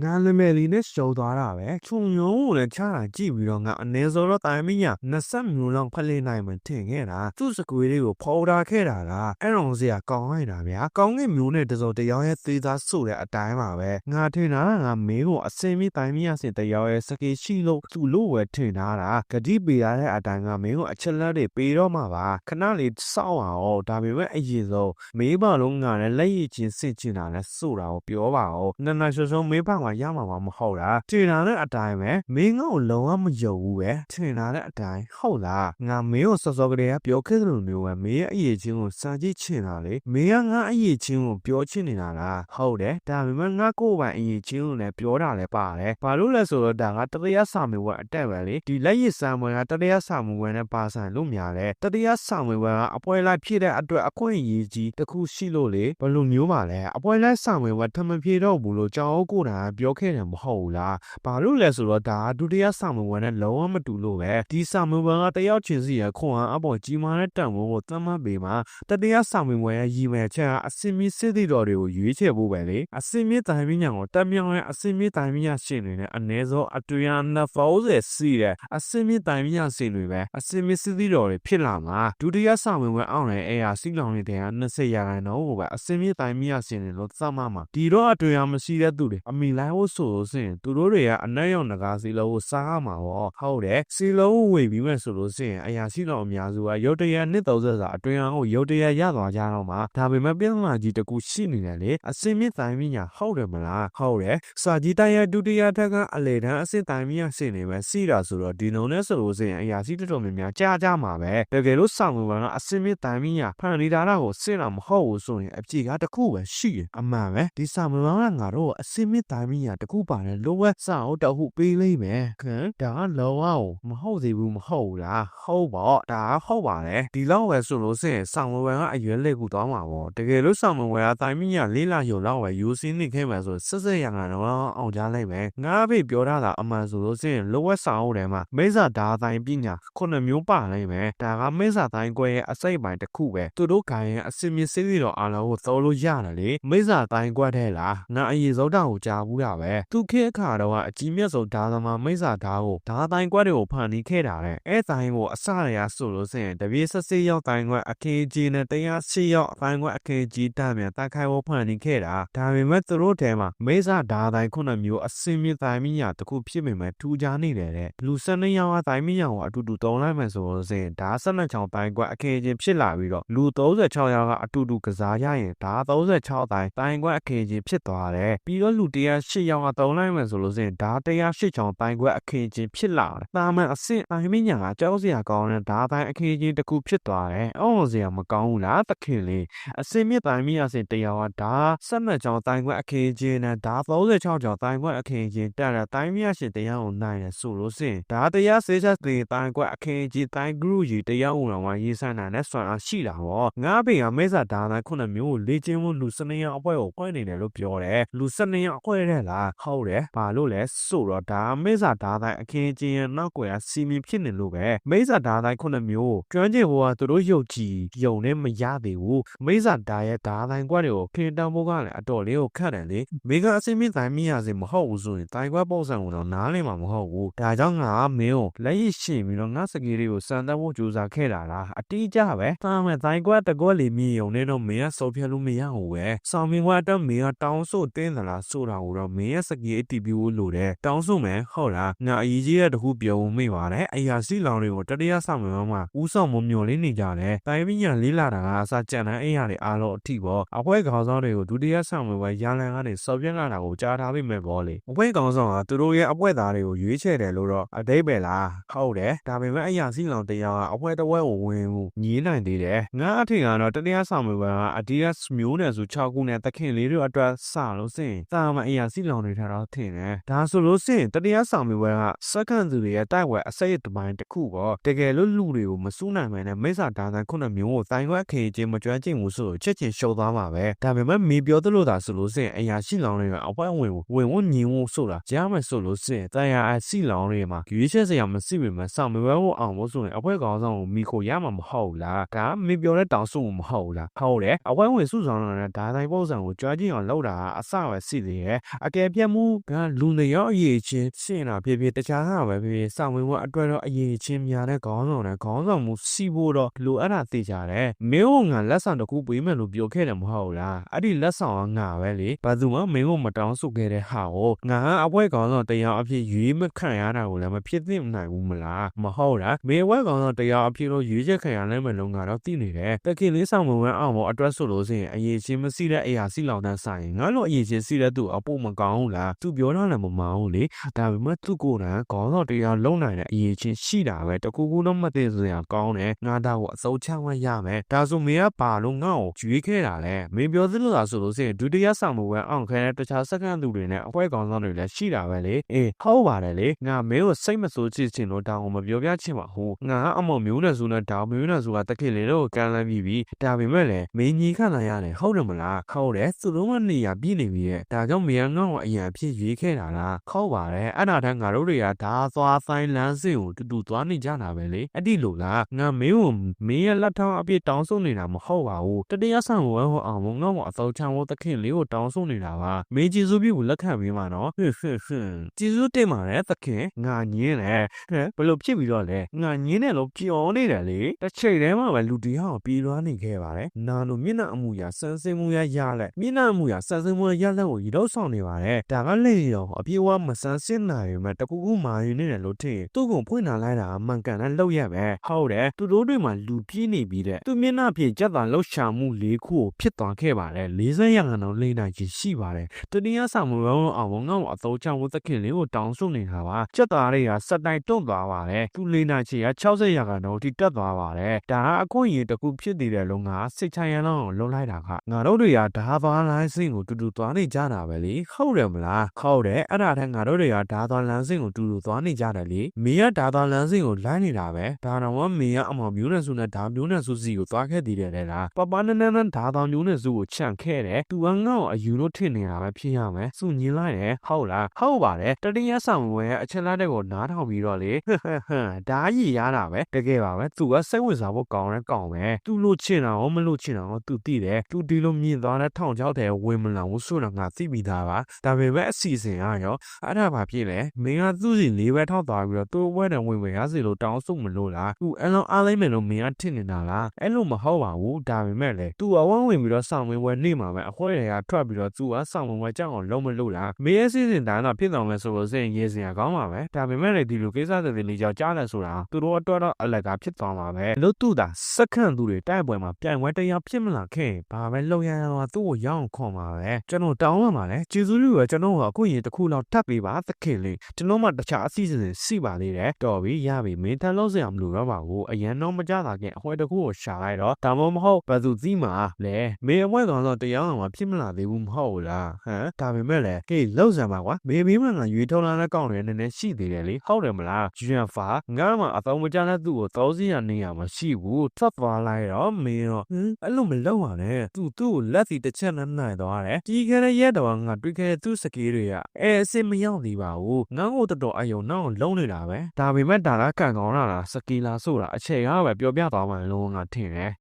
ငါလမယ်လေးနဲ့ရှုံသွားတာပဲခြုံညုံကိုလည်းချတာကြည့်ပြီးတော့ငါအနေစောတော့တိုင်မင်းညာ20မျိုးလောက်ဖက်လေးနိုင်မှထင်ခဲ့တာသူ့စကွေးလေးကိုဖော်တာခဲ့တာကအဲ့တော့စရာကောင်းလိုက်တာဗျာကောင်းကင်မျိုးနဲ့တစုံတယောက်ရဲ့သေးသားဆိုတဲ့အတိုင်းပါပဲငါထင်တာကငါမင်းကိုအစင်မီတိုင်မင်းရစင်တယောက်ရဲ့စကေးရှိလို့သူ့လို့ဝယ်ထင်တာတာဂတိပေးရတဲ့အတိုင်းကမင်းကိုအချက်လက်တွေပေးတော့မှာပါခဏလေးစောင့်အောင်ဒါပေမဲ့အရင်ဆုံးမေးပါလုံးငါနဲ့လက်ရည်ချင်းစစ်ချင်တာနဲ့ဆိုတာကိုပြောပါဦးနနရှုံရှုံမေးပါမှာရမှာမဟုတ်တာထင်တာနဲ့အတိုင်းပဲမင်းငါ့ကိုလုံးဝမယုံဘူးပဲထင်တာနဲ့အတိုင်းဟုတ်လားငါမင်းကိုစောစောကလေးကပြောခဲ့သလိုမျိုးပဲမင်းရဲ့အရေးချင်းကိုစမ်းကြည့်ချင်တာလေမင်းကငါအရေးချင်းကိုပြောချင်နေတာလားဟုတ်တယ်ဒါပေမဲ့ငါကိုယ်ပိုင်အရေးချင်းကိုလည်းပြောတာလည်းပါတယ်ဘာလို့လဲဆိုတော့ဒါကတတရားစာမေးပွဲအတက်ပဲလေဒီလက်ရည်စမ်းပွဲကတတရားစာမေးပွဲနဲ့ပါဆိုင်လို့များတယ်တတရားစာမေးပွဲကအပွဲလိုက်ဖြစ်တဲ့အတွက်အခွင့်အရေးကြီးတစ်ခုရှိလို့လေဘယ်လိုမျိုးပါလဲအပွဲလိုက်စာမေးပွဲထမဖြေတော့ဘူးလို့ကြောင်အိုးကိုတာပြောခဲ့တယ်မဟုတ်ဘူးလားဘာလို့လဲဆိုတော့ဒါကဒုတိယစာမေးပွဲနဲ့လုံးဝမတူလို့ပဲဒီစာမေးပွဲကတယောက်ချင်းစီရဲ့ခွန်အားအပေါ်ကြီးမားတဲ့တန်ဖိုးကိုသတ်မှတ်ပေးမှာတတရားစာမေးပွဲရဲ့ရည်မှန်းချက်ကအစင်မီစစ်တီတော်တွေကိုရွေးချယ်ဖို့ပဲလေအစင်မီတိုင်ပညာကိုတက်မြောင်ရဲ့အစင်မီတိုင်ပညာရှင်တွေနဲ့အ ਨੇ ဆုံးအတွင်း240စီးတဲ့အစင်မီတိုင်ပညာရှင်တွေပဲအစင်မီစစ်တီတော်တွေဖြစ်လာမှာဒုတိယစာမေးပွဲအောင်တဲ့အဲဟာစီလောင်နေတဲ့က20ရာခိုင်နှုန်းကိုပဲအစင်မီတိုင်ပညာရှင်တွေလို့သတ်မှတ်မှာဒီတော့အတွင်းမရှိတဲ့သူတွေအမိလိုက်ဖို့ဆိုလို့ရှိရင်သူတို့တွေကအနက်ရောင်ငကားစီလုံးကိုစားရမှာပေါ့ဟုတ်တယ်စီလုံးကိုဝေပြီးမှဆိုလို့ရှိရင်အရာရှိတော်အများစုကရုတ်တရက်နှစ်30စာအတွင်းအောင်ကိုရုတ်တရက်ရသွားကြတော့မှာဒါပေမဲ့ပြဿနာကြီးတစ်ခုရှိနေတယ်လေအစင်မြင့်တိုင်းပညာဟုတ်တယ်မလားဟုတ်တယ်စာကြီးတိုင်းရဲ့ဒုတိယထက်ကအလေတန်းအစစ်တိုင်းပညာရှင်းနေပဲစီတာဆိုတော့ဒီလုံးနဲ့ဆိုလို့ရှိရင်အရာရှိတော်တော်များများကြားကြမှာပဲတကယ်လို့ဆောင်ဝင်ကအစင်မြင့်တိုင်းပညာဖန်ရီဒါနာကိုစစ်တာမဟုတ်ဘူးဆိုရင်အပြေကတစ်ခုပဲရှိတယ်အမှန်ပဲဒီဆောင်ဝင်ကငါတို့အစင်မြင့်တိုင်းပညာတစ်ခုပါတယ်လိုဝက်စာအုပ်တဟုပေးလိမ့်မယ်ခင်ဒါကလောဝမဟုတ်သေးဘူးမဟုတ်ဘူးလားဟုတ်ပေါ့ဒါကဟုတ်ပါတယ်ဒီလောက်ပဲဆိုလို့ရှိရင်ဆောင်ဝင်ကအရွယ်လက်ကူသွားမှာပေါ့တကယ်လို့ဆောင်ဝင်ကတိုင်းပညာလေးလာရုံလောက်ပဲယူစင်းနေခဲ့မှဆိုဆက်ဆက်ရငါတော့အောင်ကြလိုက်မယ်ငါဖေပြောထားတာအမှန်ဆိုလို့ရှိရင်လိုဝက်စာအုပ်ထဲမှာမိစ္ဆာဓာတိုင်းပညာခုနှစ်မျိုးပါလိုက်မယ်ဒါကမိစ္ဆာတိုင်းကွဲရဲ့အစိတ်ပိုင်းတစ်ခုပဲသူတို့ခိုင်ရဲ့အစင်မြင့်စေးစီတော်အားလုံးကိုသုံးလို့ရတယ်လေမိစ္ဆာတိုင်းကွက်ထဲလားငါအရင်ဆုံးတောင်ကိုကြားဘူးတာပဲသူခေအခါတော့အကြီးမြတ်ဆုံးဓာသမားမိစ္ဆာဓာကိုဓာတိုင်းကွက်တွေကိုဖန်တီးခဲ့တာတဲ့အဲတိုင်းကိုအစရရဆိုလို့ရှိရင်တပြေးဆက်စေးရောက်တိုင်းကွက်အခင်းကြီးနဲ့တရားရှိရောက်အတိုင်းကွက်အခင်းကြီးတမ်းမြန်တိုက်ခိုက်ဖို့ဖန်တီးခဲ့တာဒါပေမဲ့သူတို့ထဲမှာမိစ္ဆာဓာတိုင်းခုနှစ်မျိုးအစင်မြင့်တိုင်းမြညာတစ်ခုဖြစ်ပေမဲ့ထူးခြားနေတယ်တဲ့လူစနေရောင်အတိုင်းမြညာကိုအတူတူတုံးလိုက်မယ်ဆိုလို့ရှိရင်ဓာဆက်နှစ်ချောင်းတိုင်းကွက်အခင်းချင်းဖြစ်လာပြီးတော့လူ36ယောက်ကအတူတူကစားရရင်ဓာ36တိုင်းတိုင်းကွက်အခင်းချင်းဖြစ်သွားတယ်ပြီးတော့လူ108ယောက်ကတုံးလိုက်မယ်ဆိုလို့ရှိရင်ဓာ108ချောင်းတိုင်းကွက်အခင်းချင်းဖြစ်လာတယ်တာမန်အဆင့်တိုင်းမြညာကကြောက်စရာကောင်းတဲ့ဓာတိုင်းအခင်းချင်းတစ်ခုဖြစ်သွားတယ်အော်စရာမကောင်းဘူးလားသခင်လေးအစင်မြင့်တိုင်းမြညာစင်တရားကဓာဆက်နှစ်ချောင်းတိုင်းကွက်အခင်းချင်းနဲ့ဓာ36ချောင်းတိုင်းကွက်အခင်းချင်းတက်တဲ့တိုင်းမြရှင်တရားကိုနိုင်တယ်ဆိုလို့ရှိရင်ဒါတရားစေချက်တွေတိုင်းကွက်အခင်းချင်းတိုင်း group ကြီးတရားဝင်တော်မှာရေးဆန်းတာနဲ့ဆွမ်းအားရှိတာပေါ့ငါဖေကမဲစာဒါတိုင်းခုနှစ်မျိုးကိုလေ့ကျင့်မှုလူစနေရအပွဲကိုဖွဲ့နေတယ်လို့ပြောတယ်လူစနေရအပွဲတဲ့လားဟုတ်တယ်ဘာလို့လဲဆိုတော့ဒါမဲစာဒါတိုင်းအခင်းချင်းရဲ့နောက်ကွယ်ကစီမီဖြစ်နေလို့ပဲမဲစာဒါတိုင်းခုနှစ်မျိုးကျွမ်းကျင်ဟိုကသူတို့ယုတ်ကြည်ယုံနဲ့မရသေးဘူးမဲစာဒါရဲ့ဒါတိုင်းကွက်တွေကိုခင်းတောင်းဖို့ကလည်းအတော်လေးကိုခတ်တယ်လေမေကအစင်းမြင့်တိုင်းမြရစေမဟုတ်ဘူးဆိုရင်တိုင်းကွက်ပုံစံကိုတော့နားလည်မှာမဟုတ်ဘူးဒါကြောင့်ငါမင်းကိုလက်ရရှိပြီးတော့ငါစကေးလေးကိုစံတက်ဖို့ကြိုးစားခဲ့တာလားအတိအကျပဲတာမဲ့တိုင်းကွက်တကွက်လေးမြည်ုံနဲ့တော့မင်းကစော်ပြလို့မရဘူးပဲဆောင်းမင်းကွက်တော့မင်းကတောင်းဆိုတင်းသလားဆိုတာကိုတော့မင်းရဲ့စကေးအတီးပြီးလို့လို့တယ်တောင်းဆိုမယ်ဟုတ်လားငါအရေးကြီးတဲ့တခုပြောဖို့မိပါတယ်အရာစီလောင်တွေကိုတတရားဆောင်မှမှာဦးဆောင်မမျော်လင့်နေကြတယ်တိုင်းပညာလေးလာတာကအစားကြံတဲ့အိမ်ရတွေအားလုံးအထိပေါ့အဖွဲခေါင်းဆောင်တွေကိုဒုတိယဆောင်မှပဲရန်လန်ကနေစော်ပြလာတာကိုကြားထားပြီးမဲ့ပေါ့လေအဖွဲခေါင်းဆောင်ကသူတို့ရဲ့အဖွဲသားတွေကိုရွေးချယ်တယ်လို့တော့အတိတ်ပဲလားဟုတ်တယ်ဒါပေမဲ့အရာစီလောင်တရားကအဖွဲတစ်ဝဲကိုဝင်မှုညီးနိုင်သေးတယ်ငါအထင်ကတော့တတရားဆောင်မှပဲကအဒီယက်မျိုးနယ်စု6ခုနဲ့တခင်လေးတို့အတွက်စလို့စင်တာမအရာစီလောင်တွေထားတော့ထင်တယ်ဒါဆိုလို့စင်တတရားဆောင်မှပဲကစက္ကန့်သူတွေရဲ့တိုက်ဝဲအစိတ်တပိုင်းတစ်ခုပေါ့တကယ်လို့လူတွေကိုမစိုးနိုင်မယ်နဲ့မိစ္ဆာဒါသန်ခုနှစ်မျိုးကိုတိုင်ခွက်ခေချင်းမကြွကျင်ဘူးဆိုချက်ချင်းရှုံသွားမှာပဲဒါပေမဲ့မေပြောသလိုသာဆိုလို့စင်အရာရှိလောင်တွေကအပွဲဝင်ဝင်ဝင်ညီဝဆိုတာကြားမယ်ဆိုလို့စင်တန်ရာအစီလောင်တွေမှာရွေးချက်စရာမရှိပေမဲ့ဆောင်မပဲဖို့အောင်ဖို့ဆိုရင်အပွဲကောင်းဆောင်ကိုမိခိုရမှာမဟုတ်ဘူးလားဒါမေပြောတဲ့တောင်စုမဟုတ်ဘူးလားဟုတ်တယ်အပွဲဝင်စုဆောင်လာတဲ့ဒါတိုင်းပုံစံကိုကြွားကြည့်အောင်လုပ်တာအစပဲစီသေးရဲ့အကယ်ပြတ်မှုကလူနေရောအရေးချင်းရှင်းတာဖြစ်ဖြစ်တခြားဟာပဲဖြစ်ဖြစ်စာဝင်ဘအတွက်တော့အရေးချင်းများတဲ့ခေါင်းဆောင်နဲ့ခေါင်းဆောင်မှုစီဖို့တော့လိုအပ်တာသိကြတယ်မင်းတို့ငါလက်ဆောင်တစ်ခုပေးမယ်လို့ပြောခဲ့တယ်မဟုတ်လားအဲ့ဒီလက်ဆောင်ကငါပဲလေဘာသူမှမင်းတို့မတောင်းဆိုခဲ့တဲ့ဟာကိုငါအပွဲခေါင်းဆောင်တရားအဖြစ်ရွေးမခံရတာကိုလည်းမဖြစ်သင့်နိုင်ဘူးမလားမဟုတ်လားမင်းဝဲခေါင်းဆောင်တရားအဖြစ်လို့ရွေးချက်ခံရနိုင်မယ်လို့ငါတော့သိနေတယ်တခင်လေးဆောင်မဝဲအောင်မို့အတွက်ဆိုလို့ရှိရင်အရေးချင်းမစီတဲ့အရာစီလောင်တဲ့ဆိုင်ငါတို့အရေးချင်းစီတဲ့သူအဖို့မကောင်းဘူးလားသူပြောတာလည်းမမှန်ဘူးလေဒါပေမဲ့သူကိုယ်တိုင်ခေါင်းဆောင်တရားလုံနိုင်တဲ့အရေးချင်းရှိတာပဲတကူကူတော့မသိစရာကောင်းတယ်ငါတော့အစိုးချဝရမယ်ဒါဆိုမင်းကပါလို့ငါ့ကိုကြွေးခဲ့တာလေမင်းပြောသလိုလားဆိုလို့ရှိရင်ဒုတိယဆောင်မဝဲအောင်ခဲတဲ့တခြားစက္ကန့်သူတွေနဲ့အဖွဲခေါင်းဆောင်တွေလည်းရှိတာပဲလေအေးဟုတ်ပါတယ်လေငါမင်းကိုစိတ်မဆိုးချစ်ချင်လို့တောင်းအောင်မပြောပြချင်ပါဘူးငါကအမောမျိုးနဲ့ဆိုနဲ့တောင်းမျိုးနဲ့ဆိုတာတခင်လေးတို့ကန်လန်းပြီးပြီဒါပေမဲ့လည်းမင်းကြီးခံလာရတယ်ဟုတ်တယ်မလားဟုတ်တယ်သူတို့ကနေရပြည့်နေပြီရဲ့ဒါကြောင့်မင်းငေါ့ကိုအရင်အဖြစ်ရွေးခဲ့တာလားဟုတ်ပါတယ်အဲ့ဒါတန်းငါတို့တွေကဒါသွားဆိုင်လန်းစင်ကိုတူတူသွားနေကြတာပဲလေအဲ့ဒီလိုလားငါမင်းကိုမင်းရဲ့လက်ထောက်အပြည့်တောင်းဆိုနေတာမဟုတ်ပါဘူးတတရားဆောင်ဝဲဟောအောင်ငေါ့ကိုအသောချမ်းဝတခင်လေးကိုတောင်းဆိုနေတာပါမင်းကြီးစုပြကိုလက်ခံပေးမှာနော်ဟွန်းဟွန်းဟွန်းကျေးဇူးတင်ပါတယ်သခင်ငါညင်းတယ်ဟဲ့ဘယ်လိုဖြစ်ပြီးတော့လဲငါညင်းတယ်လို့ပြောနေတယ်လေတစ်ချိန်တည်းမှာပဲလူတရားကိုပြေးလွှားနေခဲ့ပါတယ်နာလိုမျက်နှာအမူအရာစမ်းစင်မှုရရလက်မျက်နှာအမူအရာစမ်းစင်မှုရလက်ကိုရေတော့ဆောင်နေပါတယ်ဒါကလက်ရတော့အပြေဝမစမ်းစင်နိုင်ပေမဲ့တကူကူမာယူနေတယ်လို့ထင်သူ့ကိုဖွင့်လာလိုက်တာအမှန်ကန်တဲ့လောက်ရပဲဟုတ်တယ်သူတို့တွေမှာလူပြေးနေပြီးတဲ့သူမျက်နှာဖြင့်ကြက်တာလှုပ်ရှားမှုလေးခုကိုဖြစ်သွားခဲ့ပါတယ်40ရာခိုင်နှုန်းလိမ့်နိုင်ခြင်းရှိပါတယ်တတိယဆောင်မရောအောင်ငေါ့အသောချောင်းဝသခင်လေးကိုတောင်းဆိုနေတာပါကြက်သားတွေကစက်တိုင်တွန့်သွားပါတယ်သူလိမ့်နိုင်ခြင်းက60ရာခိုင်နှုန်းထိတက်သွားပါတယ်ဒါကအခွင့်အရေးတစ်ခုဖြစ်နေတယ်လို့ငါစိတ်ချရန်လောက်လုံလိုက်တာကငါတို့တွေကဓာသွားလိုင်းစင်ကိုတူတူသွားနေကြတာပဲလေဟုတ်တယ်မလားဟုတ်တယ်အဲ့ဒါထက်ငါတို့တွေကဓာသွားလမ်းစင်ကိုတူတူသွားနေကြတယ်လေမင်းကဓာသွားလမ်းစင်ကိုလိုင်းနေတာပဲဒါတော့မင်းကအမောင်မျိုးနဲ့စုနဲ့ဓာမျိုးနဲ့စုစီကိုသွားခဲ့သေးတယ်လေလားပပနန်းနန်းဓာသွားမျိုးနဲ့စုကိုချန့်ခဲ့တယ်သူကငါ့ကိုအယူလို့ထင်နေတာပဲဖြစ်ရမယ်စုညင်လိုက်တယ်ဟုတ်လားဟုတ်ပါတယ်တတိယဆောင်ဝဲအချက်လက်တွေကိုနားထောင်ပြီးတော့လေဟဟဟဓာရီရတာပဲတကယ်ပါပဲသူကစိတ်ဝင်စားဖို့ကောင်းတဲ့ကောင်းပဲသူလို့ချင်တာရောမလို့ချင်တာရောသူသိတယ်သူဒီလိုမြင်သွားတဲ့ထောင်ချောက်တဲ့ဝင်မလာဘူးဆိုတော့ငါသိပြီးသားပါဒါပေမဲ့အစီအစဉ်ကရောအဲ့ဒါဘာဖြစ်လဲမင်းကသူ့စီလေးပဲထောက်သွားပြီးတော့သူ့ဘွဲနဲ့ဝင်ဝင်ရစီလို့တောင်းဆိုမလို့လားသူအလုံးအားလိုက်မယ်လို့မင်းကထင်နေတာလားအဲ့လိုမဟုတ်ပါဘူးဒါပေမဲ့လေသူအဝန်းဝင်ပြီးတော့ဆောင်ဝင်ဝဲနေမှာပဲအခွဲတွေကထွက်ပြီးတော့သူကဆောင်ဝင်ဝဲကြောက်အောင်လုံးမလို့လားမင်းရဲ့စီစဉ်တိုင်းတော့ဖြစ်တော်မယ်ဆိုလို့စိတ်ရေးစရာကောင်းပါပဲဒါပေမဲ့လေဒီလိုကိစ္စတွေလေးကြောင့်ကြားတယ်ဆိုတာသူတို့အတွက်တော့အလက်ကဖြစ်သွားမှာပဲလို့သူ့တာစက္ကန့်သူတွေတိုက်ပွဲမှာပြိုင်ပွဲတရားဖြစ်မလာခဲ့ဘာပဲလုံရရမှာသူ့ကိုရောင်းခွန်ပါပဲကျွန်တော်တောင်းရမှာလဲကျေးဇူးပြုရကျွန်တော်ကအခုရင်တစ်ခုလောက်ထပ်ပေးပါသခင်လေးကျွန်တော်မှတခြားအစီအစဉ်စီပါသေးတယ်တော်ပြီရပြီမင်းထန်လို့စရာမလိုတော့ပါဘူးအရန်တော့မကြတာခင်အခွဲတစ်ခုကိုရှာလိုက်တော့ဒါမှမဟုတ်ဘယ်သူသိမှာလဲမင်းအမွဲကောင်တော့တရားအောင်မဖြစ်မလာသေးဘူးမဟုတ်လားဟမ်ဒါပေမဲ့လေဟေးလောက်စံပါကွာမေမင်းမငါရွေးထုံးလာတဲ့ကောင်တွေနည်းနည်းရှိသေးတယ်လေဟုတ်တယ်မလားဂျန်ဖာငါမှအသောမကြတဲ့သူ့ကိုတောစီရနေရမရှိဘူးသတ်သွားလိုက်တော့မင်းတော့ဟမ်အဲ့လိုမလုပ်ပါနဲ့သူသူ့ကိုလက်စီတစ်ချက်နဲ့နိုင်သွားတယ်ဒီခဲရဲ့ရက်တော်ငါတွေ့ခဲ့တဲ့သူ့စကေးတွေကအဲအစ်မရောက်သေးပါဘူးငါ့ကိုတော်တော်အယုံနောက်လုံးနေတာပဲဒါပေမဲ့ဒါကကန်ကောင်းတာလားစကေးလားဆိုတာအချိန်ကပဲပြောပြသွားမှလို့ငါထင်တယ်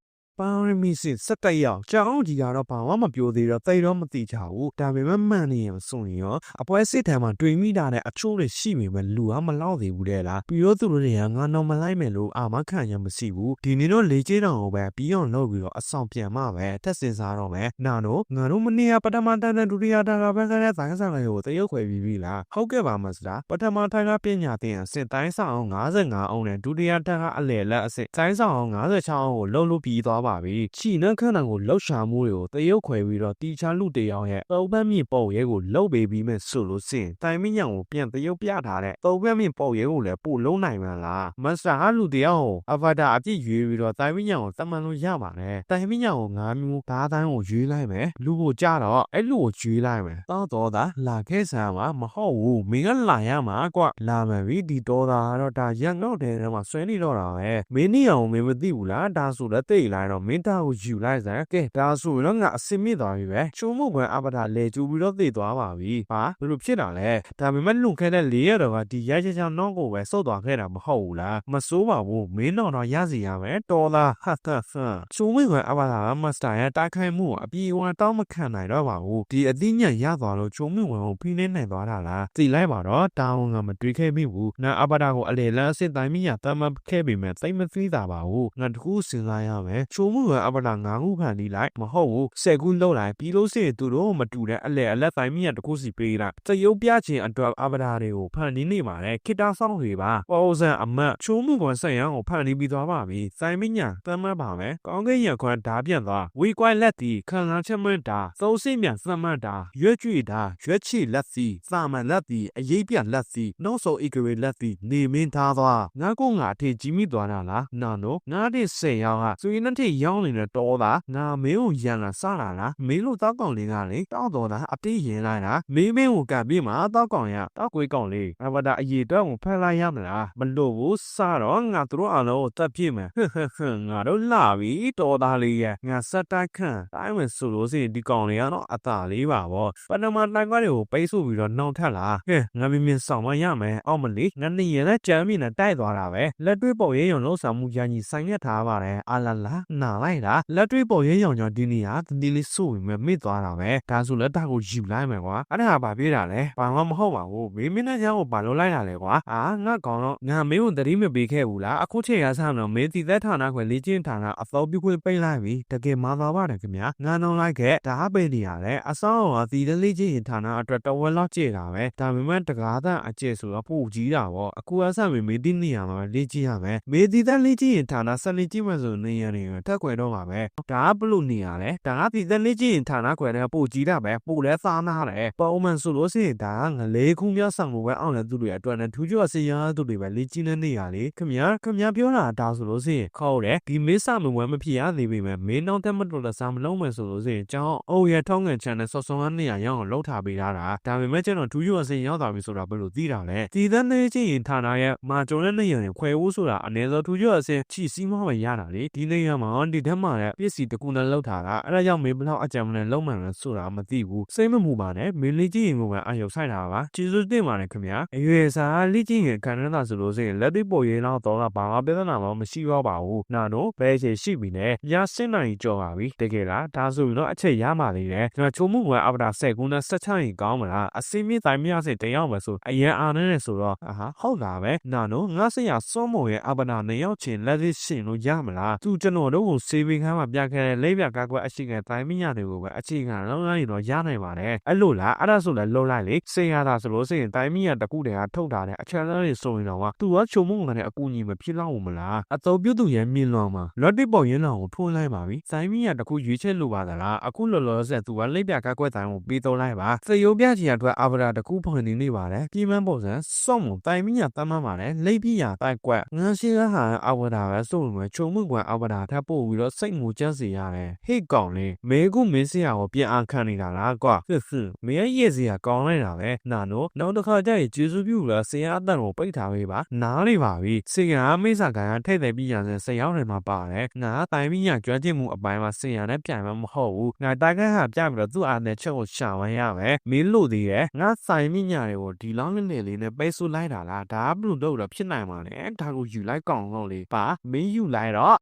ပေါင်းရမီစစ်စက်တက်ရောက်ကြောင်ကြီးကတော့ဘာမှမပြောသေးတော့တိတ်တော့မသိကြဘူးဒါပေမဲ့မှန်နေရင်ဆိုရင်ရောအပွဲစစ်ထံမှာတွေ့မိတာနဲ့အချိုးတွေရှိပေမဲ့လူကမလောက်သေးဘူးတဲ့လားပြီးတော့သူတို့တွေကငါတော့မလိုက်မယ်လို့အာမခံရမရှိဘူးဒီနေ့တော့လေကျင်းတောင်ကိုပဲပြီးအောင်လုပ်ပြီးတော့အဆောင်ပြန်မှပဲတက်စင်စားတော့မယ်နာတို့ငါတို့မနေ့ကပထမတန်းတဲ့ဒုတိယတန်းကဘက်ကတဲ့ဆိုင်ဆိုင်လေးကိုတရုတ်ခွဲပြီးပြီလားဟုတ်ကဲ့ပါမစလားပထမထိုင်ကပညာသင်အစစ်တိုင်းဆောင်အောင်55အောင်နဲ့ဒုတိယတန်းကအလယ်လက်အစစ်တိုင်းဆောင်အောင်56အောင်ကိုလုံလို့ပြီးသွားပါပြီချီနှန်းခန်းတန်ကိုလှောက်ရှာမှုတွေကိုတရုတ်ခွဲပြီးတော့တီချာလူတယောက်ရဲ့သုံးပန်းမြင့်ပေါ့ရဲကိုလှုပ်ပေးပြီးမဲ့ဆိုလို့စင်တိုင်မင်းညံကိုပြန်တရုတ်ပြထားတဲ့သုံးပန်းမြင့်ပေါ့ရဲကိုလည်းပို့လုံးနိုင်မှလားမစတာဟာလူတယောက်ကိုအဗတာအပြည့်ရွေးပြီးတော့တိုင်မင်းညံကိုတမန်လို့ရပါနဲ့တိုင်မင်းညံကိုငါးမျိုးဓာတိုင်းကိုရွေးလိုက်မယ်လူကိုကြတော့အဲ့လူကိုရွေးလိုက်မယ်တောတော့သာလာခဲ့ဆမ်းမှာမဟုတ်ဘူးမင်းကလာရမှာကွလာမယ်ပြီဒီတော့သာကတော့ဒါရက်ငေါ့တဲ့ထဲမှာဆွဲနေတော့တာပဲမင်းနေအောင်မင်းမသိဘူးလားဒါဆိုလည်းသိလိုက်တော့မင်းသားကိုယူလိုက်စမ်းကဲဒါဆိုရင်တော့ငါအစင်မြင့်သွားပြီပဲချုံမှုကွန်အပဒါလေကျူပြီးတော့သိသွားပါပြီဟာဘယ်လိုဖြစ်တာလဲဒါပေမဲ့လွန်ခဲ့တဲ့၄ရက်တော့ကဒီရိုက်ချချောင်းတော့ကိုပဲစော့သွားခဲ့တာမဟုတ်ဘူးလားမစိုးပါဘူးမင်းတော့တော့ရစီရမယ်တော်လားဟာဟာဟာချုံမှုကွန်အပဒါမစတာရဲ့တိုက်ခိုက်မှုကိုအပြေအဝတောင်းမခံနိုင်တော့ပါဘူးဒီအသိဉာဏ်ရသွားလို့ချုံမှုကွန်ကိုဖိနှိမ့်နိုင်သွားတာလားသိလိုက်ပါတော့တာဝန်ကမတွေးခဲ့မိဘူးငါအပဒါကိုအလေလန်းအစ်တိုင်းမိရတမ်းမခဲ့ပေမဲ့သိမသိတာပါဘူးငါတခုစဉ်းစားရမယ်ချုံမှုကွန်အပဒါငါးခုဖန်တီးလိုက်မဟုတ်ဘူးဆယ်ခုလောက်လိုက်ပြီးလို့ရှိရင်သူတို့မတူတဲ့အလဲအလက်တိုင်းမိရတခုစီပေးလိုက်သရုပ်ပြခြင်းအတွက်အပဒါတွေကိုဖန်တီးနေပါလေခိတာဆောင်တွေပါပေါ်စံအမတ်ချုံမှုကွန်ဆက်ရန်ကိုဖန်တီးပြီးသွားပါပြီစိုင်းမညာတမ်းမပါမယ်ကောင်းကင်ရခွန်ဓာပြန်သွားဝီကွိုင်လက်တီခံစားချက်မွန်းတာသုံးစိမြန်စမှတ်တာရွက်ကြွေတာရွက်ချီလက်စီစာမန်လက်တီအရေးပြလက်စီနှုတ်ဆော်ဧကရေလက်တီနေမင်းသားသွားငါကငါအထေကြီးမိသွားတာလားနာနိုငါတဲ့ဆယ်ယောက်ကစွေနဲ့ထိရောင်းနေတဲ့တော်သားငါမင်းကိုရန်လာစလာလားမင်းလို့တောက်ကောင်လေးကလေတောက်တော်တာအတေးရင်လိုက်တာမင်းမင်းကိုကပ်ပြီးမှတောက်ကောင်ရတောက်ကွေးကောင်လေးအဝဒါအရေးတော့ကိုဖက်လိုက်ရမလားမလို့ဘူးစတော့ငါတို့အလုံးကိုတက်ပြစ်မယ်ဟဟဟငါတို့လာပြီတော်သားလေးရဲ့ငါစက်တိုက်ခန့်တိုင်းဝင်ဆိုလို့စီဒီကောင်လေးကတော့အသာလေးပါဗောပနမတိုင်ကွာတွေကိုပိတ်ဆို့ပြီးတော့နှောင်ထက်လာဟဲ့ငါမင်းမင်းဆောင်မရမယ်အောက်မလေးငါနေရတဲ့ကြမ်းမြင့်နဲ့တိုက်သွားတာပဲလက်တွေ့ပေါ်ရဲရုံလုံးဆောင်မှုညာကြီးဆိုင်ရထားပါတယ်အာလာလာနာလိုက်တာလက်တွေ့ပေါ်ရဲရုံကြောင့်ဒီနေရာတတိလေးဆို့ပြီးမေ့သွားတာပဲဒါဆိုလက်တာကိုယူလိုက်မယ်ကွာအဲ့ဒါကဘာပြေးတာလဲဘာမှမဟုတ်ပါဘူးမင်းမင်းနဲ့ကြောင်ကိုဘာလို့လိုက်တာလဲကွာအာငါကောင်တော့ငါမင်းကိုတတိမပေးခဲ့ဘူးလားအခုချိန်ရဆမ်းတော့မင်းတီသက်ဌာနခွဲလေးချင်းဌာနအသောပြုခွင့်ပိတ်လိုက်ပြီတကယ်မာသွားပါတယ်ခင်ဗျာငါနှောင်းလိုက်ခဲ့ဒါပဲနေရတယ်အဆောင်ကတီတလေးချင်းဌာနအတွက်တဝက်လောက်ကြည့်တာပဲဒါပေမဲ့တကားတန်အကျဲဆိုတော့ပို့ကြီးတာပေါ့အခုအဆမင်းမင်းတီနေရမှာလေးကြည့်ရမယ်မင်းတီသက်လေးချင်းဌာနဆက်လေးကြည့်မှဆိုနေရနေတက်ခွဲတော့မှာပဲဒါကဘလို့နေရလဲဒါကတီသက်လေးချင်းဌာနခွဲတဲ့ပို့ကြီးတာပဲပို့လဲစားနာတယ်ပုံမှန်ဆိုလို့ရှိရင်ဒါကငလေးခုများဆောင်လို့ပဲအောင်လဲသူတွေအတွက်နဲ့ထူးကျော်စီရသူတွေပဲလေးကြီးနေနေရလေခင်ဗျာခင်ဗျာပြောတာဒါဆိုလို့ရှိရင်ခေါ်တယ်ဒီမေးစမဝဲမဖြစ်ရသေးပေမဲ့မင်းနောက်တက်မတော်လက်စားမလုံးမယ်ဆိုလို့ရှိရင်ကျောင်းအိုးရထောင်းငန်ချန်နဲ့ဆော့ဆောင်းကနေရရအောင်လှုပ်ထားပေးတာဒါပေမဲ့ကျွန်တော်ထူးကျော်စီရောက်သွားပြီဆိုတာဘယ်လိုသိတာလဲဒီသန်းနေချင်းရင်ဌာနရဲ့မာကျော်တဲ့နေရရင်ခွဲဦးဆိုတာအနေသောထူးကျော်အစင်ချီစီးမပဲရတာလေဒီနေရမှာဒီထက်မှလည်းပစ္စည်းတကူနဲ့လှုပ်ထားတာအဲ့ဒါကြောင့်မင်းဘလောက်အကြံမနဲ့လုံးမှန်လဲဆိုတာမသိဘူးစိတ်မမှုပါနဲ့မင်းလေးကြီးရင်ကပဲအယုတ်ဆိုင်တာပါကျေးဇူးတင်ပါတယ်ခင်ဗျာအရွယ်စားလေးကြီးရင်ခံရတာဆိုလို့ရှိရင်လက်တွေ့ပေါ်ရေးလောက်တော့ဘာမှပြဿနာမှမရှိတော့ပါဘူးနာတို့ဘယ်ချိန်ရှိပြီလဲညစင်နိုင်ကြော်ပါပြီတကယ်လားဒါဆိုရင်တော့အချက်ရမှသေးတယ်ကျွန်တော်ချုံမှုကအပဒါ10ခုနဲ့ဆက်ချရင်ကောင်းမလားအစင်းမြင့်တိုင်းမြစင်တယောက်ပဲဆိုအရင်အားနေတယ်ဆိုတော့အာဟာဟုတ်လားပဲနာတို့ငါစရစွန်းမော်ရဲ့အပဒါနှစ်ယောက်ချင်းလက်သေးရှင်လို့ရမလားသူကျွန်တော်တို့ကိုစေးပင်ခန်းမှာပြခဲ့တဲ့လေးပြကားကွက်အရှိကတိုင်းမြညာတွေကိုပဲအချိန်ကလုံးလိုက်ရင်တော့ရနိုင်ပါတယ်အဲ့လိုလားအဲ့ဒါဆိုလည်းလုံးလိုက်လေစေရတာဆိုလို့စရင်တိုင်းမြညာတကူတည်းကထုတ်တာတဲ့အချမ်းသားတွေဆိုရင်တော့ကသူကချုံမုံကနေအကူညီမဖြစ်တော့ဘူးမလားအတော်ပြုတ်သူရဲ့မြင်လွန်မှာလော်တစ်ပေါ်ရင်းလောင်ကိုထိုးလိုက်ပါပြီတိုင်းမြညာတကူရွေးချက်လိုပါသလားအခုလောလောဆယ်သူကလိပ်ပြကားကွက်တိုင်းကိုပေးတော့လိုက်ပါစေယုံပြချီအတွက်အာဗရာတကူဖွင့်နေနေပါတယ်ပြည်မန်းပုံစံစော့မုံတိုင်းမြညာတမ်းမှန်းပါတယ်လိပ်ပြညာတိုက်ကွက်ငန်းရှိကဟာအာဗရာပဲဆိုလို့ချုံမှုကွယ်အာဗရာထပ်ပို့ပြီးတော့စိတ်ငိုကြစေရတယ်ဟေ့ကောင်လေးမဲခုမင်းစရာကိုပြန်အားခံနေတာလားကွာဟွန်းဟွန်းမင်းရဲ့စရာကောင်းလိုက်တာပဲနာနိုနောက်တစ်ခါကျရင်ကျေးဇူးပြုလားဆရာအတန်ကိုပိတ်ထားပေးပါနားလေပါပြီဆရာမိစ္ဆာကန်ကထိတ်တယ်ပြီးရစဆရာတွေမှာပါတယ်ငါတိုင်ပြီးညာကျွမ်းကျင်မှုအပိုင်းမှာဆရာနဲ့ပြန်မှာမဟုတ်ဘူးငါတိုင်ခန့်ဟာပြပြီးတော့သူ့အားနဲ့ချက်ကိုရှာဝမ်းရမယ်မင်းလို့သေးတယ်ငါဆိုင်မိညာတွေကိုဒီလောင်းနေလေးနဲ့ပိတ်ဆို့လိုက်တာလားဒါဘလို့တော့ဖြစ်နိုင်မှာလဲဒါကိုယူလိုက်ကောင်တော့လေပါမင်းယူလိုက်တော့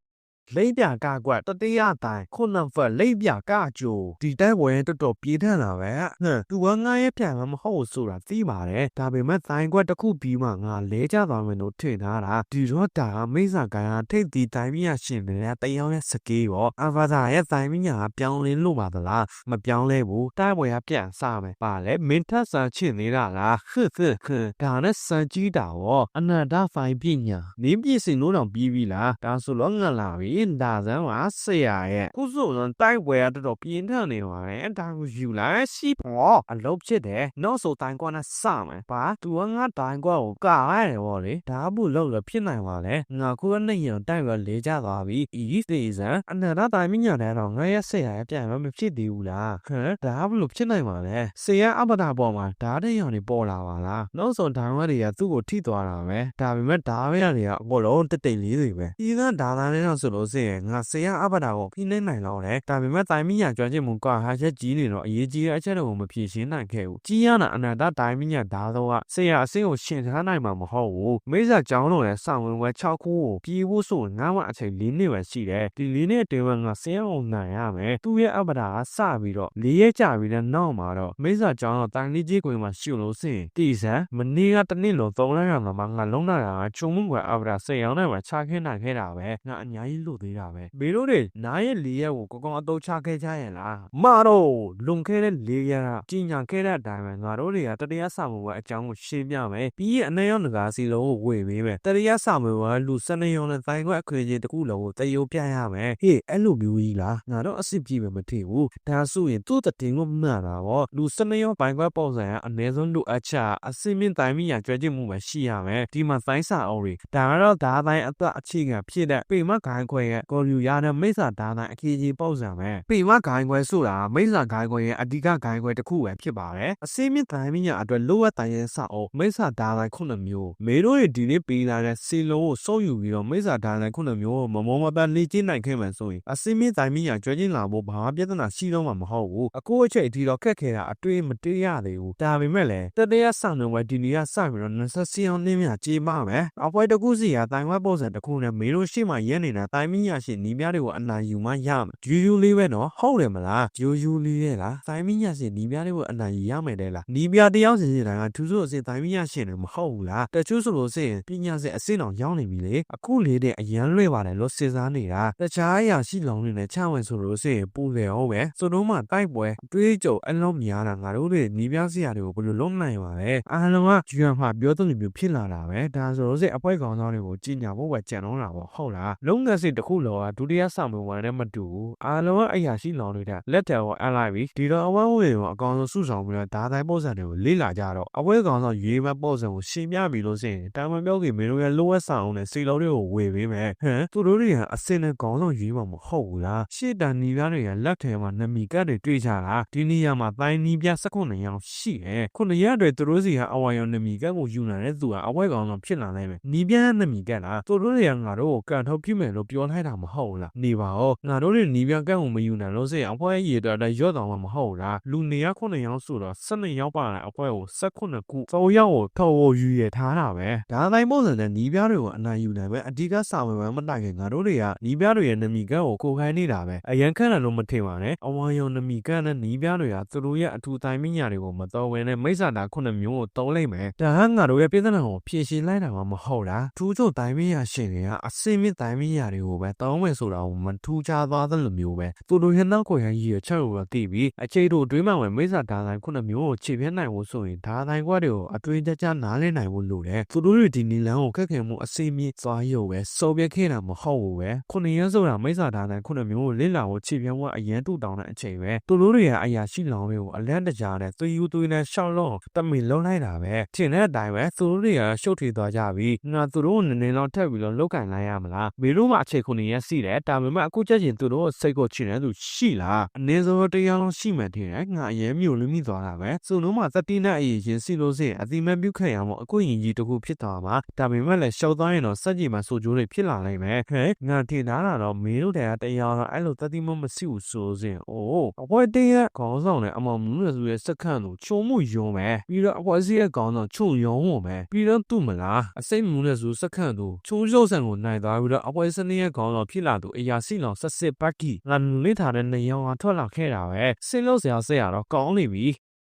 လိပ်ပြကာကွက်တတိယတိုင်းခုနံဖက်လိပ်ပြကာကြိုဒီတိုက်ပွဲတော်တော်ပြေးထန်လာပဲဟမ်သူကငါရဲ့ပြန်မှာမဟုတ်ဆိုတာသိပါတယ်ဒါပေမဲ့တိုင်းကွက်တစ်ခုပြီးမှငါလဲကြသွားမယ်လို့ထင်ထားတာဒီတော့ဒါကမိစ္ဆာကန်ကထိတ်ဒီတိုင်းမြရှင်နေတဲ့တယောက်ရဲ့စကေးရောအဗာသာရဲ့တိုင်းမြကပြောင်းလဲလို့ပါသလားမပြောင်းလဲဘူးတိုက်ပွဲကပြန်စမယ်ပါလေမင်းထက်ဆန်ချင်နေတာလားဟွတ်ဟွတ်ဟွတ်ဒါနဲ့စံကြီးတာရောအနန္တဖိုင်ပညာနင်းပြည့်စင်လို့တော့ပြီးပြီလားဒါဆိုတော့ငါလာပြီဒါစမ်းပါဆရာရဲ့ခုဆိုတော့တိုက်ပွဲကတော်တော်ပြင်းထန်နေပါပဲဒါကိုယူလိုက်စီပေါ်အလုပ်ဖြစ်တယ်နောက်ဆိုတိုင်းကွာနဲ့စမယ်ပါသူကငါတိုင်းကွာကိုကာရတယ်ဗောလေဒါဘူးလောက်လို့ဖြစ်နိုင်ပါလေငါခုကနေရင်တိုက်ပွဲလေးကြသွားပြီဤစေစံအနန္တတိုင်းမညာတဲ့တော့ငါရဲ့ဆရာရဲ့ပြန်မဖြစ်သေးဘူးလားဟမ်ဒါဘူးလို့ဖြစ်နိုင်ပါလေဆရာအပဒါပေါ်မှာဓာတ်တဲ့ရောင်တွေပေါ်လာပါလားနောက်ဆိုဒိုင်းဝက်တွေကသူ့ကိုထိသွားတာပဲဒါပေမဲ့ဓာတ်ဝက်တွေကအကုန်လုံးတိတ်တိတ်လေးတွေပဲဒီကဓာတ်သားလေးတော့ဆိုလို့လို့ဆိုရင်ငါဆရာအဘတာကိုဖိနှိမ့်နိုင်တော့တယ်ဒါပေမဲ့တိုင်းမညာကြွချင်မှုကဟာချက်ကြီးနေတော့အရေးကြီးတဲ့အချက်တွေကိုမဖြေရှင်းနိုင်ခဲ့ဘူးကြီးရနာအနန္တတိုင်းမညာဓာတော့ကဆရာအစင်းကိုရှင်ထားနိုင်မှာမဟုတ်ဘူးမိစ္ဆာကျောင်းတော်နဲ့ဆောင်ဝင်ဝဲ6ခုကိုပြေးဖို့ဆိုငါ့မှာအချိန်၄နှစ်ပဲရှိတယ်ဒီ၄နှစ်အတွင်းမှာငါဆရာကိုနိုင်ရမယ်သူ့ရဲ့အဘတာကစပြီးတော့၄ရက်ကြာပြီးတဲ့နောက်မှာတော့မိစ္ဆာကျောင်းတော်တိုင်းလေးကြီးကွင်းမှာရှုလို့စင်တီစံမနေ့ကတနေ့လုံးသုံးလိုက်ရမှာငါလုံးလာတာကချုံမှုကအဘတာဆရာနဲ့ပဲချခင်းနိုင်ခဲ့တာပဲငါအများကြီးလို့သေးတာပဲဘေတို့တွေနားရဲ့၄ရက်ကိုကောကောအတော့ချခဲ့ကြရင်လားမတော့လွန်ခဲ့တဲ့၄ရက်ကကြီးညာခဲ့တဲ့အတိုင်းပဲငါတို့တွေကတတရားစာမွေအကြောင်းကိုရှင်းပြမယ်ပြီးရင်အနေရောငကားစီလုံးကိုဝေပေးမယ်တတရားစာမွေကလူစနေရုံနဲ့တိုင်းခွက်အခွင့်အရေးတစ်ခုလုံးကိုတရုပ်ပြရမယ်ဟေးအဲ့လိုမျိုးကြီးလားငါတို့အစ်စ်ပြည့်ပဲမထင်ဘူးဒါဆိုရင်သူ့တတင်ကိုမှန်တာပေါ့လူစနေရောပိုင်းခွက်ပုံစံကအနည်းဆုံးလူအပ်ချအစင်းမြင့်တိုင်းမိညာကြွကြမှုပဲရှိရမယ်ဒီမှာတိုင်းစာအုပ်တွေဒါကတော့ဒါတိုင်းအသက်အခြေခံဖြစ်တဲ့ပေမဂိုင်းခွဲရဲ့ကော်လူရတဲ့မိစ္ဆာဒါတိုင်းအခကြီးပုံစံပဲပေမဂိုင်းခွဲဆိုတာမိစ္ဆာဂိုင်းခွဲရဲ့အဓိကဂိုင်းခွဲတစ်ခုပဲဖြစ်ပါတယ်အစင်းမြင့်တိုင်းမိညာအတွက်လိုအပ်တိုင်းရဲ့စာအုပ်မိစ္ဆာဒါတိုင်းခုနှစ်မျိုးမေတို့ရဲ့ဒီနေ့ပေးလာတဲ့စီလုံးကိုစိုးယူပြီးတော့မိစ္ဆာဒါတိုင်းခုနှစ်မျိုးကိုမမောမပန်းလေ့ကျင့်နိုင်ခဲ့မှဆိုရင်အစင်းမြင့်တိုင်းမိညာကြွချင်းလာဖို့ဘာမှပြဿနာရှိတော့မှာမဟုတ်ဘူးအခုအချိန်အထိတော့ခက်ခဲတာအတွေ့မတွေ့ရသေးဘူးဒါပေမဲ့လည်းတတရားဆောင်နေဝဲဒီနေ့ကစပြီးတော့20စီအောင်နှင်းမြကြေးမမယ်အပွဲတစ်ခုစီကတိုင်ဝမ်ပုံစံတစ်ခုနဲ့မေတို့ရှိမှရဲနေတာတိုင်မီညာရှိနီးပြားတွေကိုအနိုင်ယူမှရမယ်ယူယူလေးပဲနော်ဟုတ်တယ်မလားယူယူလေးရဲ့လားတိုင်မီညာရှိနီးပြားတွေကိုအနိုင်ယူရမယ်တဲ့လားနီးပြားတယောက်စီစီတိုင်းကထူးဆန်းအစစ်တိုင်မီညာရှိနေမဟုတ်ဘူးလားတချို့ဆိုလို့ရှိရင်ပညာစစ်အစစ်အောင်ရောက်နေပြီလေအခုလေးတဲ့အရန်လွဲပါတယ်လို့စဉ်းစားနေတာတခြားအရာရှိလောင်နေနဲ့ချဝင်ဆိုလို့ရှိရင်ပူတယ်ဟုတ်ပဲဆိုတော့မှတိုက်ပွဲအတွေးကြုံအလုံးများတာငါတို့တွေနီးပြားစရာတွေကိုဘယ်လိုလုပ်နိုင်ပါလဲအားလုံးကဂျူယန်မှာပြောတဲ့လိုမျိုးဖြစ်လာတာပဲဒါဆိုလို့စိအပွဲကောင်ဆောင်တွေကိုကြီးညာဖို့ပဲကြံတော့တာပေါ့ဟုတ်လားလုံးငယ်စစ်တစ်ခုလောကဒုတိယဆောင်မဝင်နဲ့မတူဘူးအားလုံးကအရာရှိလောင်နေတဲ့လက်တယ်ကိုအပ်လိုက်ပြီးဒီတော့အဝန်းဝင်ကိုအကောင်ဆုံးစုဆောင်ပြီးတော့ဒါတိုင်းပုံစံတွေကိုလေ့လာကြတော့အပွဲကောင်ဆောင်ရေးမဲ့ပုံစံကိုရှင်းပြပြီးလို့ဆိုရင်တာမန်ပြောကြီးမင်းတို့ရဲ့လိုအပ်ဆောင်နဲ့စီလုံးတွေကိုဝေပေးမယ်ဟမ်သူတို့တွေကအစင်နဲ့ကောင်ဆောင်ရေးမှာမဟုတ်ဘူးလားရှေ့တန်နီပြားတွေကလက်ထဲမှာနမီကတ်တွေတွေ့ကြတာဒီနေရာမှာတိုင်းနီးပြ19ရောင်ရှိတယ်ခုနှစ်ရက်တွေသူတို့စီကအဝါရောင်နမီကတ်ကိုယူလာတဲ့သူကအပွဲကောင်ဆောင်ဖြစ်လာနိုင်မယ်နီးပြားနမီကတ်လားသူတို့တွေကငါတို့ကိုကန်ထုတ်ပြမယ်လို့ပြောလိုက်တာမဟုတ်လားနေပါဦးငါတို့တွေနီးပြားကတ်ကိုမယူနိုင်လို့ဆိုရင်အပွဲရေတော်တဲ့ရော့တော်မှာမဟုတ်လားလူနေရခုနှစ်ရောင်ဆိုတော့12ရောင်ပါတဲ့အပွဲကို18ခုသုံးရောင်ကိုထော်ဝယူရထားတာပဲဒါတိုင်းပုံစံနဲ့နီးပြားတွေကိုအနိုင်ယူနိုင်ပဲအဓိကစာဝင်ဝမ်းမတိုင်ခင်ငါတို့တွေကနီးပြားတွေရဲ့နမီကတ်ကိုကိုခိုင်းနေတာပဲအရန်ခန့်တယ်လို့မထင်ပါနဲ့အဝါရောင်နမီကတ်နဲ့နီးပြားတွေကသူတို့ရဲ့အထူတိုင်းမညာတွေကိုမတော်ဝင်နဲ့မိစ္ဆာတာခုနှစ်မျိုးကိုတုံးလိုက်မယ်ဒါဟငါတို့ရဲ့ပြည်သနာကိုဖြည့်ရှင်းလိုက်တာမှမဟုတ်လားထူးချို့တိုင်းမညာရှင်တွေကအစင်းမြင့်တိုင်းမညာတွေကိုပဲတောင်းမယ်ဆိုတာကိုမထူးခြားသွားသလိုမျိုးပဲသူတို့ရဲ့နောက်ကိုရရည်ချက်ကိုတော့သိပြီးအခြေတို့အတွင်းမှာဝင်မိစ္ဆာဒါတိုင်းခုနှစ်မျိုးကိုခြေပြနိုင်ဖို့ဆိုရင်ဒါတိုင်းကွက်တွေကိုအတွင်းကြကြနားလည်နိုင်ဖို့လိုတယ်သူတို့တွေဒီနီလန်းကိုခက်ခဲမှုအစင်းမြင့်သွားရုပ်ပဲစော်ပြခဲ့တာမဟုတ်ဘူးပဲခုနှစ်ရဆိုတာမိစ္ဆာဒါတိုင်းခုနှစ်မျိုးကိုလစ်လာဖို့ခြေပြဝအရန်တူတောင်းတဲ့အချိန်ပဲသူတို့တွေရဲ့အရာရှိလောင်တွေကိုအလန့်တကြားနဲ့သွေးယူသွေးနဲ့ရှောက်လုံးတမင်လုံးလိုက်တာပဲထင်တဲ့အတိုင်းပဲသူတို့တွေကရှုပ်ထွေးသွားကြပြီငါသူတို့ကိုနည်းနည်းတော့ထပ်ပြီးတော့လောက်ကင်လိုက်ရမလားမေတို့မှအခြေခုနှစ်ရက်ရှိတယ်ဒါပေမဲ့အခုချက်ချင်းသူတို့စိတ်ကိုချင်တဲ့သူရှိလားအနည်းဆုံးတရားလုံးရှိမှထင်တယ်ငါအရင်မျိုးလွမိသွားတာပဲသူတို့မှသတိနဲ့အရင်ရင်စီလို့စင်အတိမပြုတ်ခဲ့ရမို့အခုရင်ကြီးတစ်ခုဖြစ်သွားမှာဒါပေမဲ့လည်းရှောက်သွားရင်တော့စက်ကြီးမှာစိုးကျိုးတွေဖြစ်လာနိုင်မယ်ဟဲ့ငါထင်တာတော့မေတို့တွေကတရားတော့အဲ့လိုသတိမမရှိဘူးဆိုစဉ်အိုးအပွဲတင်းရဲ့ခေါင်းဆောင်နဲ့အမောင်မူးရစုရဲ့စက္ကန့်ကိုချုံမှုယုံမယ်ပြီးတော့အပွဲစီးရဲ့ခေါင်းဆောင်ချုံယုံဝင်မယ်ပြီးတော့သူ့မလားအစိမ့်မူးရစုစက္ကန့်ကိုချုံရုပ်ဆန်ကိုနိုင်သွားပြီးတော့အပွဲစနစ်ရဲ့ခေါင်းဆောင်ဖြစ်လာသူအရာစီလောင်ဆက်စစ်ဘက်ကီငါလိထားတဲ့နေရောင်ကထွက်လာခဲ့တာပဲဆင်းလို့စရာဆက်ရတော့ကောင်းနေပြီ